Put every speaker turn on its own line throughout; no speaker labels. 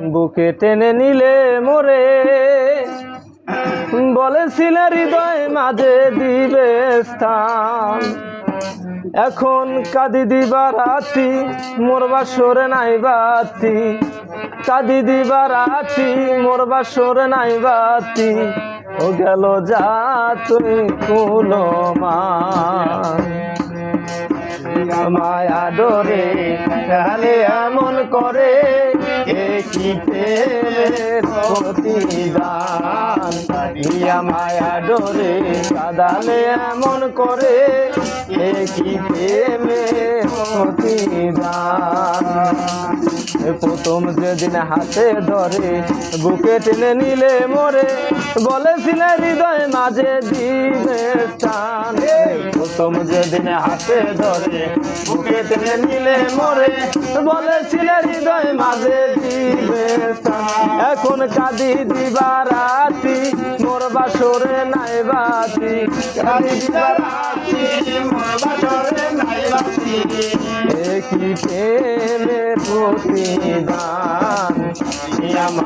বুকে টেনে নিলে মোরে। বলেছিলে হৃদয় মাঝে দিবে স্থান। এখন কাদি দিবা রাতি, মোর বাসরে নাই বাতি। কাদি দিবা রাতি, মোর বাসরে নাই বাতি। ও গেল যা তুই কুলমা মায়া ডরে তাহলে এমন করে কি প্রতিদান ইয়া মায়া ডরে কাদালে এমন করে কি প্রতিদান। প্রথম যেদিন হাতে ধরে বুকে টেনে নিলে মোরে বলেছিলে হৃদয় মাঝে দিবে টান। প্রথম যেদিন হাতে ধরে, বুকে টেনে নিলে মোরে, বলেছিলে হৃদয় মাঝে দিবে এখন কাঁদি দিবা রাতি মোর বাসরে নাই বাতি। কাঁদি দিবা রাতি মোর বাসরে নাই বাতি। একই প্রেমের প্রতিদান? আমার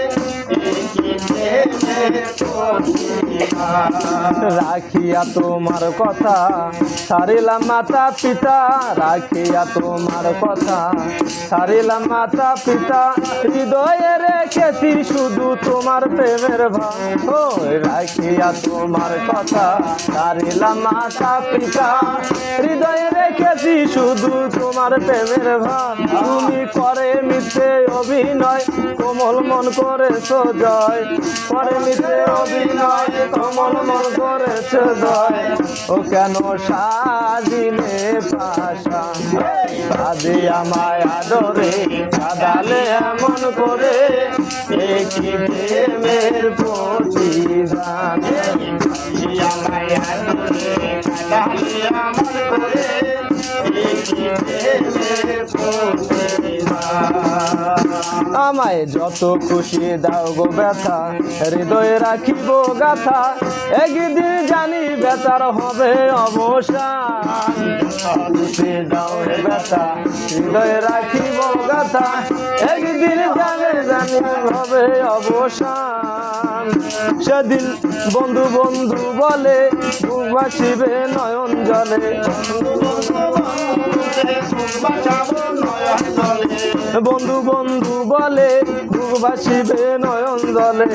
রাখিয়া তোমার কথা, সারিলাম মাতা পিতা, রাখিয়া তোমার কথা, সারিলাম মাতা পিতা, হৃদয়ে রেখেছি শুধু তোমার প্রেমের ভাব ও রাখিয়া তোমার কথা, সারিলাম মাতা পিতা, হৃদয়ে শুধু তোমার প্রেমের ভাব তুমি করে মিথ্যে অভিনয়, কোমল মন করেছ জয়। করে মিথ্যে অভিনয়, কোমল মন করেছ জয়। ও কেন সাজিলে পাশা? কাঁদে আমায় আদরে কাদালে এমন করে। একই প্রেমের প্রতিদান? আমায় আমায় যত খুশি দাও গো ব্যথা, হৃদয়ে রাখিব গাথা। একদিন জানি বেতার হবে অবসান। দাও রাখিব গাথা, একদিন জানে জানি হবে অবসান। সেদিন বন্ধু বন্ধু বলে বাসিবে নয়ন জলে। বন্ধু বন্ধু বলে বাসিবে নয়ন জলে।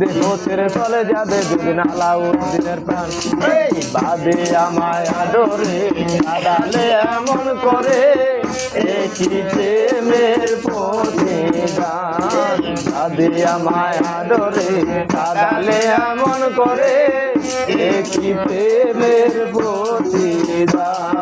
দেহ ছেড়ে চলে যাবে দুদিন আলাউদ্দিনের প্রাণ। বাদে আমায় আদরে আদালে এমন করে একই প্রতিদান মায়া আমায় আদরে আমন করে একটি প্রেমের প্রতিদান?